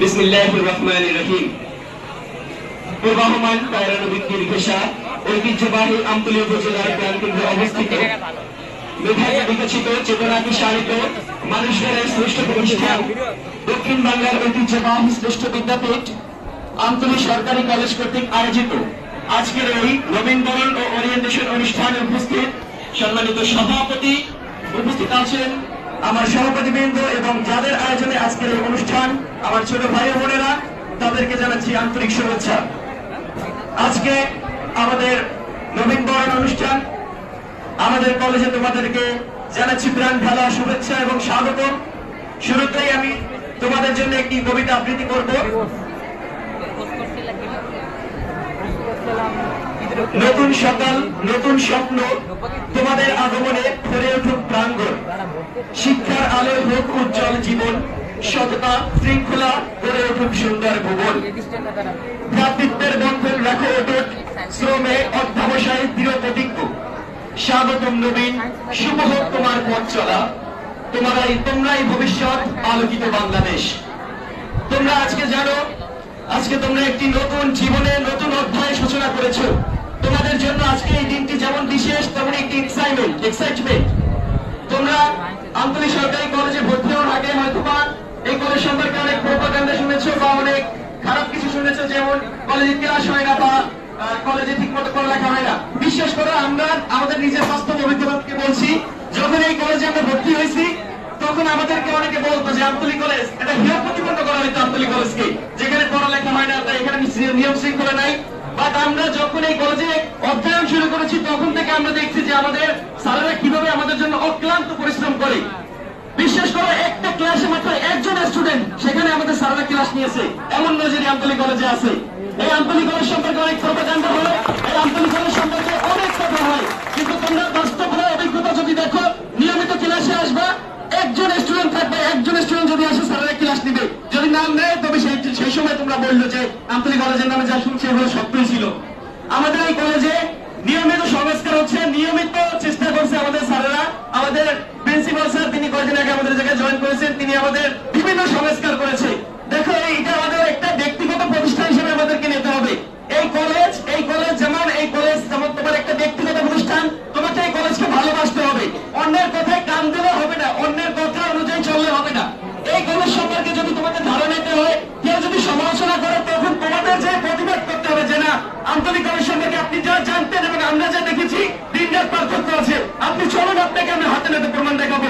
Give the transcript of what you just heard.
বিসমিল্লাহির রহমানির রহিম পূর্বাহমান কায়রা নবী ঐতিহ্যবাহী আমতলী উপজেলার প্রাণকেন্দ্রে অবস্থিত। মেধায় বিকশিত চেতনা বিশালিত মানুষের শ্রেষ্ঠ প্রতিষ্ঠান, দক্ষিণ বাংলার ঐতিহ্যবাহী শ্রেষ্ঠ বিদ্যাপীঠ, আমতলী সরকারি কলেজ কর্তৃক আয়োজিত আজকের এই নবীনবরণ ও ওরিয়েন্টেশন অনুষ্ঠানে উপস্থিত সম্মানিত সভাপতি উপস্থিত আছেন আমার সভাপতিবৃন্দ এবং যাদের আয়োজনে আজকের এই অনুষ্ঠান, আমার ছোট ভাই বোনেরা, তাদেরকে জানাচ্ছি আন্তরিক শুভেচ্ছা। আজকে আমাদের নবীনবরণ অনুষ্ঠান, আমাদের কলেজে তোমাদেরকে জানাচ্ছি প্রাণ ভালা শুভেচ্ছা এবং স্বাগত শুরুতেই আমি তোমাদের জন্য একটি কবিতা আবৃত্তি করব। নতুন সকাল, নতুন স্বপ্ন, তোমাদের আগমনে ভরে উঠুক প্রাঙ্গণ। শিক্ষার আলোয় হোক উজ্জ্বল জীবন সততা শৃঙ্খলা গড়ে উঠুক সুন্দর ভুবন। ভ্রাতৃত্বের বন্ধন রাখো অটুট, শ্রমে অধ্যাবসায় দৃঢ় প্রতিজ্ঞ। স্বাগতম নবীন, শুভ হোক তোমার পথ চলা। তোমারাই, তোমরাই ভবিষ্যৎ আলোকিত বাংলাদেশ। তোমরা আজকে জানো, আজকে তোমরা একটি নতুন জীবনে নতুন অধ্যায় সূচনা করেছ। তোমাদের জন্য আজকে এই দিনটি যেমন বিশেষ তেমন একটি এক্সাইটমেন্ট এক্সাইটমেন্ট তোমরা আন্তরিক সরকারি কলেজে ভর্তি হওয়ার আগে হয়তোবা এই কলেজ সম্পর্কে অনেক প্রোপাগান্ডা শুনেছো বা অনেক খারাপ কিছু শুনেছো, যেমন কলেজে ক্লাস হয় না বা কলেজে ঠিক মতো পড়ালেখা হয় না। বিশ্বাস করো, আমরা আমাদের নিজের বাস্তব অভিজ্ঞতা থেকে বলছি, যখন এই কলেজে আমরা ভর্তি হয়েছি, তখন আমাদেরকে অনেকে বলতো যে আমতলী কলেজ এটা হিরো প্রতিপন্ন করা হয়তো আমতলী কলেজকে যেখানে পড়ালেখা হয় না তাই এখানে নিয়ম শৃঙ্খলা নাই। বাট আমরা অধ্যয়ন শুরু করেছি, তখন থেকে আমরা দেখছি যে আমাদের স্যারেরা কীভাবে আমাদের জন্য অক্লান্ত পরিশ্রম করে। বিশ্বাস করো একটা ক্লাসে মাত্র একজন স্টুডেন্ট সেখানে আমাদের স্যারেরা ক্লাস নিয়েছে। এমন নজরে আমতলী কলেজে আছে। এই আমতলী কলেজ সম্পর্কে অনেক প্রোপাগান্ডা হয়, এই আমতলী কলেজ সম্পর্কে অনেক কথা হয়। কিন্তু তোমরা বাস্তব অভিজ্ঞতা যদি দেখো, নিয়মিত ক্লাসে আসবা, একজন স্টুডেন্ট থাকবে, একজন স্টুডেন্ট যদি আসে, স্যারেরা ক্লাস নিবে। যদি নাম নেয় তবে সেই সেই সময় তোমরা বলল যে আমতলী কলেজের নামে যা শুনছি, এগুলো সত্যই ছিল। আমাদের এই কলেজে নিয়মিত সংস্কার হচ্ছে নিয়মিত আমরা যা দেখেছি, দিন রাত পার্থক্য আছে। আপনি চলুন, আপনাকে আমি হাতে নাতে প্রমাণ দেখাবো।